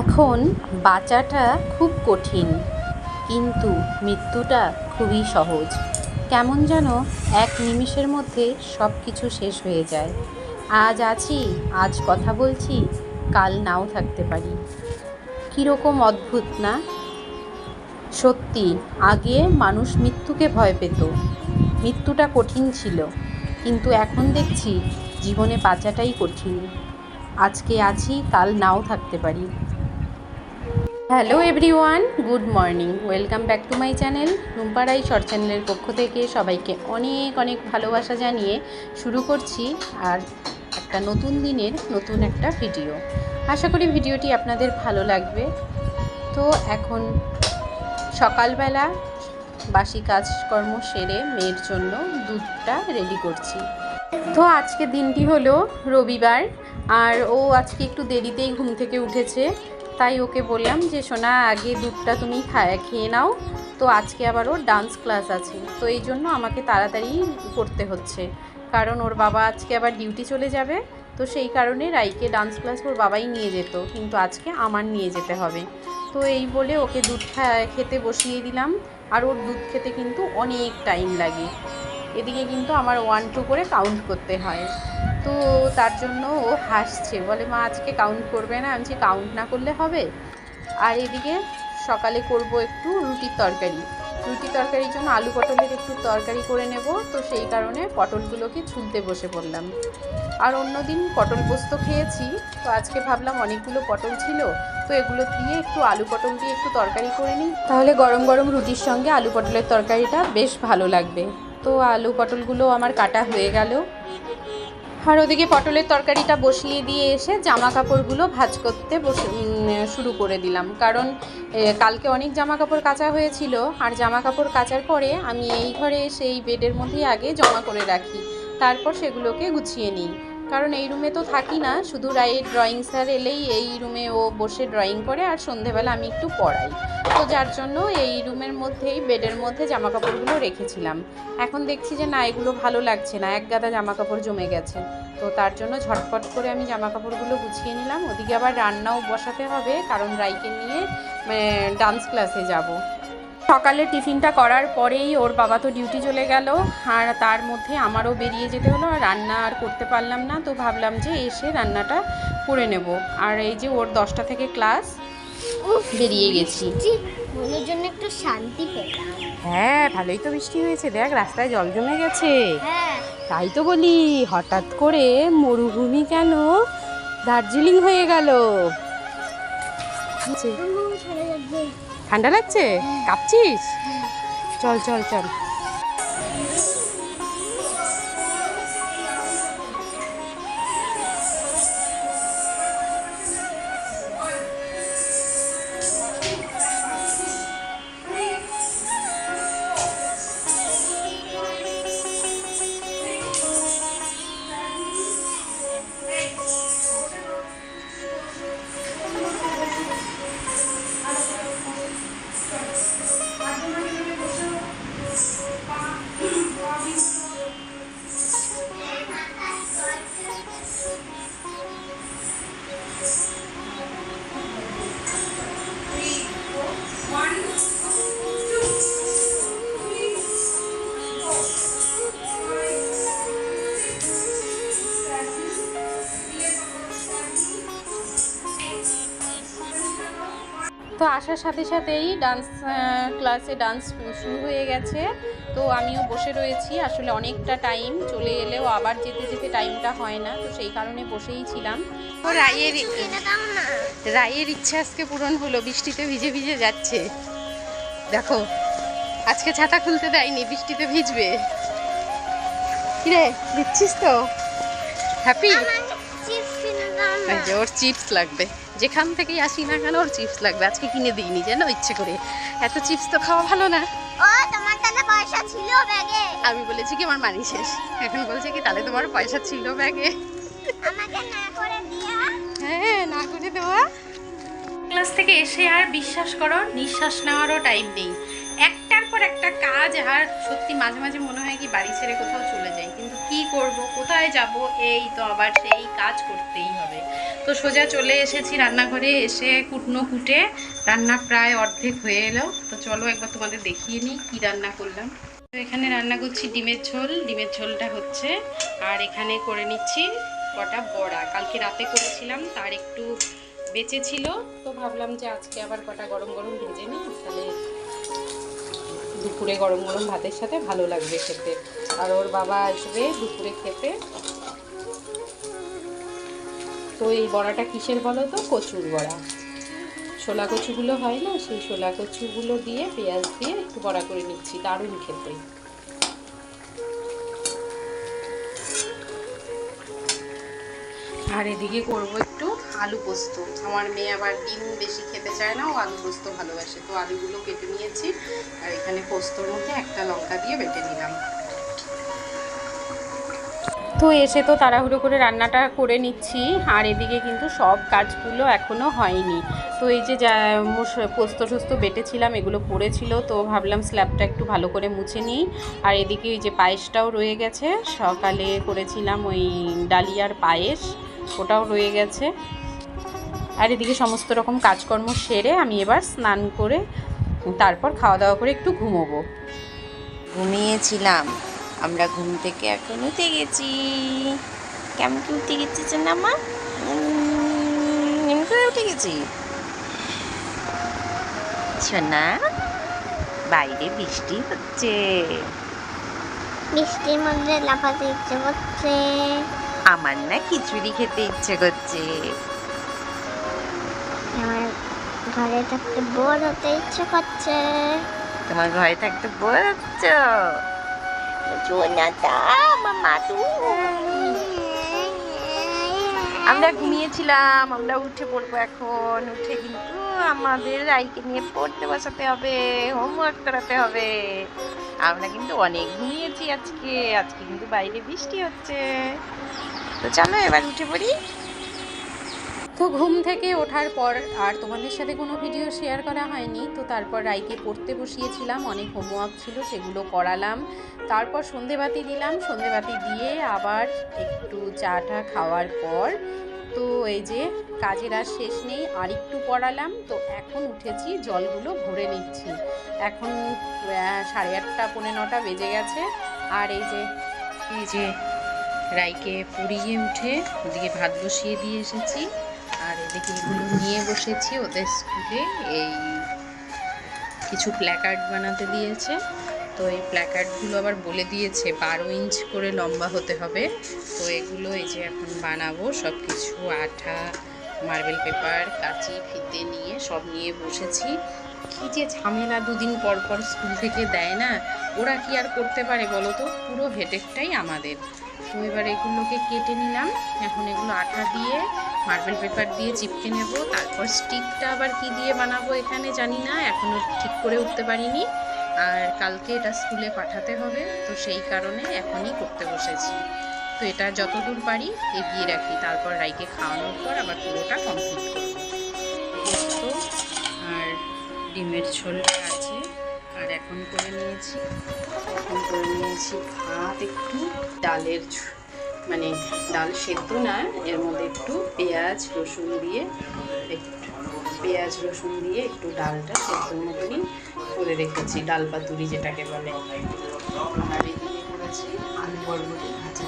এখন বাঁচাটা খুব কঠিন, কিন্তু মৃত্যুটা খুবই সহজ। কেমন যেন এক নিমিষের মধ্যে সব কিছু শেষ হয়ে যায়। আজ আছি, আজ কথা বলছি, কাল নাও থাকতে পারি। কীরকম অদ্ভুত না? সত্যি, আগে মানুষ মৃত্যুকে ভয় পেত। মৃত্যুটা কঠিন ছিল, কিন্তু এখন দেখছি জীবনে বাঁচাটাই কঠিন। আজকে আছি, কাল নাও থাকতে পারি। Hello everyone, good morning. Welcome back to my channel, Rumparai short চ্যানেলের পক্ষ থেকে সবাইকে অনেক অনেক ভালোবাসা জানিয়ে শুরু করছি আর একটা নতুন দিনের নতুন একটা ভিডিও। আশা করি ভিডিওটি আপনাদের ভালো লাগবে। তো এখন সকালবেলা বাসি কাজকর্ম সেরে মেয়ের জন্য দুধটা রেডি করছি। তো আজকে দিনটি হলো রবিবার, আর ও আজকে একটু দেরিতেই ঘুম থেকে উঠেছে। তাই ওকে বললাম যে, সোনা, আগে দুধটা তুমি খায়, খেয়ে নাও। তো আজকে আবার ওর ডান্স ক্লাস আছে। তো এই জন্য আমাকে তাড়াতাড়ি করতে হচ্ছে। কারণ ওর বাবা আজকে আবার ডিউটি চলে যাবে। তো সেই কারণে রাইকে ডান্স ক্লাস ওর বাবাই নিয়ে যেত। কিন্তু আজকে আমার নিয়ে যেতে হবে। তো এই বলে ওকে দুধ খেতে বসিয়ে দিলাম। আর ওর দুধ খেতে কিন্তু অনেক টাইম লাগে। এদিকে কিন্তু আমার ওয়ান টু করে কাউন্ট করতে হয়। তো তার জন্য ও হাসছে। বলে, মা, আজকে কাউন্ট করবে না। আমি বলছি কাউন্ট না করলে হবে? আর এদিকে সকালে করব একটু রুটির তরকারি। রুটি তরকারির জন্য আলু পটলের একটু তরকারি করে নেব। তো সেই কারণে পটলগুলোকে ছুলতে বসে পড়লাম। আর অন্যদিন পটল পোস্ত খেয়েছি। তো আজকে ভাবলাম অনেকগুলো পটল ছিল। তো এগুলো দিয়ে একটু আলু পটল দিয়ে একটু তরকারি করে নিই। তাহলে গরম গরম রুটির সঙ্গে আলু পটলের তরকারিটা বেশ ভালো লাগবে। তো আলু পটলগুলো আমার কাটা হয়ে গেল। আর ওদিকে পটলের তরকারিটা বসিয়ে দিয়ে এসে জামা কাপড়গুলো ভাজ করতে শুরু করে দিলাম। কারণ কালকে অনেক জামা কাপড় কাচা হয়েছিল। আর জামা কাপড় কাচার পরে আমি এই ঘরে সেই বেডের মধ্যেই আগে জমা করে রাখি। তারপর সেগুলোকে গুছিয়ে নিই। কারণ এই রুমে তো থাকি না, শুধু রায়ের ড্রয়িং স্যার এলেই এই রুমে ও বসে ড্রয়িং করে আর সন্ধেবেলা আমি একটু পড়াই। তো যার জন্য এই রুমের মধ্যেই বেডের মধ্যে জামা কাপড়গুলো রেখেছিলাম। এখন দেখছি যে না, এগুলো ভালো লাগছে না, এক গাদা জামা কাপড় জমে গেছে। তো তার জন্য ঝটপট করে আমি জামা কাপড়গুলো গুছিয়ে নিলাম। ওদিকে আবার রান্নাও বসাতে হবে, কারণ রাইকে নিয়ে ডান্স ক্লাসে যাব। সকালে টিফিনটা করার পরেই ওর বাবা তো ডিউটি চলে গেল আর তার মধ্যে আমারও বেরিয়ে যেতে হলো আর রান্না আর করতে পারলাম না তো ভাবলাম যে এসে রান্নাটা করে নেব। আর এই যে ওর দশটা থেকে ক্লাস বেরিয়ে গেছি। মনের জন্য একটু শান্তি পেলাম। হ্যাঁ ভালোই তো বৃষ্টি হয়েছে দেখ রাস্তায় জল জমে গেছে। হ্যাঁ। তাই তো বলি হঠাৎ করে মরুভূমি কেন দার্জিলিং হয়ে গেল? ঠান্ডা লাগছে? কাঁপছিস? চল চল চল। তো আসার সাথে সাথেই ডান্স ক্লাসে ডান্স শুরু হয়ে গেছে। তো আমিও বসে রয়েছি। আসলে অনেকটা টাইম চলে এলেও আবার যেতে যেতে টাইমটা হয় না। তো সেই কারণে বসেই ছিলাম। তো রায়ের রায়ের ইচ্ছা আজকে পূরণ হলো। বৃষ্টিতে ভিজে ভিজে যাচ্ছে। দেখো আজকে ছাতা খুলতে দেয়নি বৃষ্টিতে ভিজবে। কিরে দিচ্ছিস তো? হ্যাপি ওর চিপস লাগবে। যেখান থেকেই আসি না কেন ওর চিপস লাগবে। আজকে কিনে দিইনি যেন ইচ্ছে করে। এত চিপস তো খাওয়া ভালো না। ও তোমার কাছে পয়সা ছিল ব্যাগে। আমি বলেছি কি আমার মানি শেষ। এখন বলছে কি তাহলে তোমার পয়সা ছিল ব্যাগে। আমাকে না করে দিয়া। হ্যাঁ না করে দেওয়া। ক্লাস থেকে এসে আর বিশ্বাস করো নিঃশ্বাস নেওয়ারও টাইম নেই। একটার পর একটা কাজ আর সত্যি মাঝে মাঝে মনে হয় কি বাড়ি ছেড়ে কোথাও চলে যাই। কিন্তু কি করব কোথায় যাব এই তো আবার সেই কাজ করতেই হবে। তো সোজা চলে এসেছি রান্নাঘরে, এসে কুটনো কুটে রান্না প্রায় অর্ধেক হয়ে এলো। তো চলো একবার তোমাদের দেখিয়ে নিই কী রান্না করলাম। তো এখানে রান্না করছি ডিমের ঝোল, ডিমের ঝোলটা হচ্ছে, আর এখানে করে নিচ্ছি কটা বড়া। কালকে রাতে করেছিলাম, তার একটু বেঁচে ছিল, তো ভাবলাম যে আজকে আবার কটা গরম গরম ভেজে নিই, তাহলে দুপুরে গরম গরম ভাতের সাথে ভালো লাগবে খেতে। আর ওর বাবা আসবে দুপুরে খেতে। তো এই বড়াটা কিসের বলো তো? কচুর বড়া। শোলা কচুগুলো হয় না? সেই শোলা কচুগুলো দিয়ে, পেঁয়াজ দিয়ে একটু বড়া করে নিচ্ছি, দারুণ খেতে। আর এদিকে করব একটু আলু পোস্ত। আমার মেয়ে আবার ডিম বেশি খেতে চায় না, ও আলু পোস্ত ভালোবাসে। তো আলুগুলো কেটে নিয়েছি, আর এখানে পোস্তর মধ্যে একটা লঙ্কা দিয়ে বেটে নিলাম। তো এসে তো তাড়াহুড়ো করে রান্নাটা করে নিচ্ছি। আর এদিকে কিন্তু সব কাজগুলো এখনও হয়নি। তো এই যে যা পোস্ত টোস্ত বেটেছিলাম, এগুলো পড়েছিল, তো ভাবলাম স্ল্যাবটা একটু ভালো করে মুছে নিই। আর এদিকে ওই যে পায়েসটাও রয়ে গেছে। সকালে করেছিলাম ওই ডালিয়ার পায়েস, ওটাও রয়ে গেছে। আর এদিকে সমস্ত রকম কাজকর্ম সেরে আমি এবার স্নান করে তারপর খাওয়া দাওয়া করে একটু ঘুমোবো। ঘুমিয়েছিলাম। আমরা ঘুম থেকে এখন উঠে গেছি। কেমন কি উঠে গেছি মা? এমনি করে উঠে গেছি। সোনা বাইরে বৃষ্টি হচ্ছে। বৃষ্টির মধ্যে লাফাতে ইচ্ছে করছে। আমার না খিচুড়ি খেতে ইচ্ছে করছে। আমার ঘরে থাকতে বোর হতে ইচ্ছে করছে। তোমার ঘরে থাকতে বলছ সোনাটা আমার ঘুমিয়েছিলাম, আমরা উঠে পড়ব এখন। উঠে কিন্তু আমাদের রাইকে নিয়ে পড়তে বসাতে হবে হোমওয়ার্ক করাতে হবে। আমরা কিন্তু অনেক ঘুমিয়েছি আজকে। আজকে কিন্তু বাইরে বৃষ্টি হচ্ছে। তো চলো এবার উঠে পড়ি। তো ঘুম থেকে ওঠার পর আর তোমাদের সাথে কোনো ভিডিও শেয়ার করা হয়নি। তো তারপর রাইকে পড়তে বসিয়েছিলাম, অনেক হোমওয়ার্ক ছিল সেগুলো করালাম। তারপর সন্ধেবাতি দিলাম, সন্ধেবাতি দিয়ে আবার একটু চাটা খাওয়ার পর তো এই যে কাজের আর শেষ নেই আর একটু পড়ালাম। তো এখন উঠেছি, জলগুলো ভরে নিচ্ছি। এখন সাড়ে আটটা, পৌনে নটা বেজে গেছে। আর এই যে এই যে রাইকে পুড়িয়ে উঠে ওদিকে ভাত বসিয়ে দিয়ে এসেছি। আর এদিকে এগুলো নিয়ে বসেছি ওদের স্কুলে। এই কিছু প্ল্যাকার্ড বানাতে দিয়েছে। তো এই প্ল্যাকার্ডগুলো আবার বলে দিয়েছে, বারো ইঞ্চ করে লম্বা হতে হবে। তো এগুলো এই যে এখন বানাবো সব কিছু আঠা মার্বেল পেপার কাঁচি, ফিতে নিয়ে সব নিয়ে বসেছি। কী যে ঝামেলা দুদিন পর পর স্কুল থেকে দেয় না, ওরা কি আর করতে পারে বলো তো? পুরো হেডেকটাই আমাদের। তো এবার এগুলোকে কেটে নিলাম। এখন এগুলো আঠা দিয়ে মার্বেল পেপার দিয়ে চিপকে নেব, তারপর স্টিকটা আবার কি দিয়ে বানাবো এখানে জানি না এখনও ঠিক করে উঠতে পারিনি। আর কালকে এটা স্কুলে পাঠাতে হবে, তো সেই কারণে এখনই করতে বসেছি। তো এটা যতদূর পারি এগিয়ে রাখি, তারপর রাইকে খাওয়ানোর পর আবার পুরোটা কমপ্লিট করব। আর ডিমের ঝোলটা আছে, আর এখন করে নিয়েছি, এখন করে নিয়েছি ভাত একটু, ডালের মানে ডাল সেদ্ধ না এর মধ্যে একটু পেঁয়াজ রসুন দিয়ে একটু পেঁয়াজ রসুন দিয়ে একটু ডালটা সেদ্ধর মতনই করে রেখেছি ডাল পাতুরি যেটাকে বলে। আর এদিকে করেছি আলু বরবটি ভাজা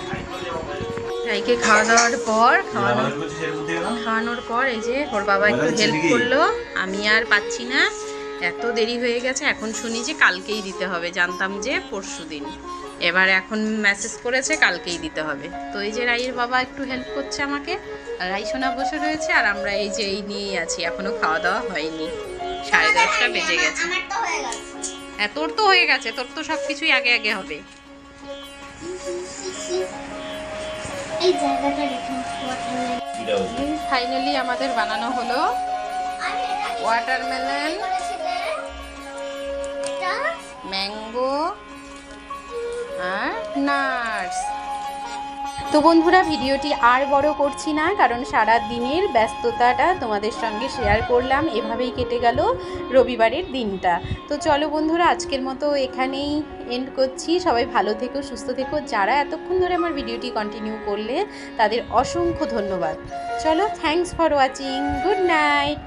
রাইকে খাওয়া দাওয়ার পর খাওয়ানোর খাওয়ানোর পর এই যে ওর বাবা একটু হেল্প করল আমি আর পাচ্ছি না। এত দেরি হয়ে গেছে এখন শুনি যে কালকেই দিতে হবে। জানতাম যে পরশু দিন। এবার এখন মেসেজ করেছে কালকেই দিতে হবে। তো এই যে রাইয়ের বাবা একটু হেল্প করছে আমাকে। আর রাই সোনা বসে রয়েছে আর আমরা এই যে এই নিয়েই আছি। এখনও খাওয়া দাওয়া হয়নি। সাড়ে দশটা বেজে গেছে। হয়ে তোর তো হয়ে গেছে। তোর তো সব কিছুই আগে আগে হবে। ফাইনালি আমাদের বানানো হলো ওয়াটারমেলন ম্যাঙ্গো আর নাটস। তো বন্ধুরা, ভিডিওটি আর বড় করছি না, কারণ সারা দিনের ব্যস্ততাটা তোমাদের সঙ্গে শেয়ার করলাম। এভাবেই কেটে গেল রবিবারের দিনটা। তো চলো বন্ধুরা, আজকের মতো এখানেই এন্ড করছি। সবাই ভালো থেকো, সুস্থ থেকো। যারা এতক্ষণ ধরে আমার ভিডিওটি কন্টিনিউ করলে, তাদের অসংখ্য ধন্যবাদ। চলো thanks for watching good night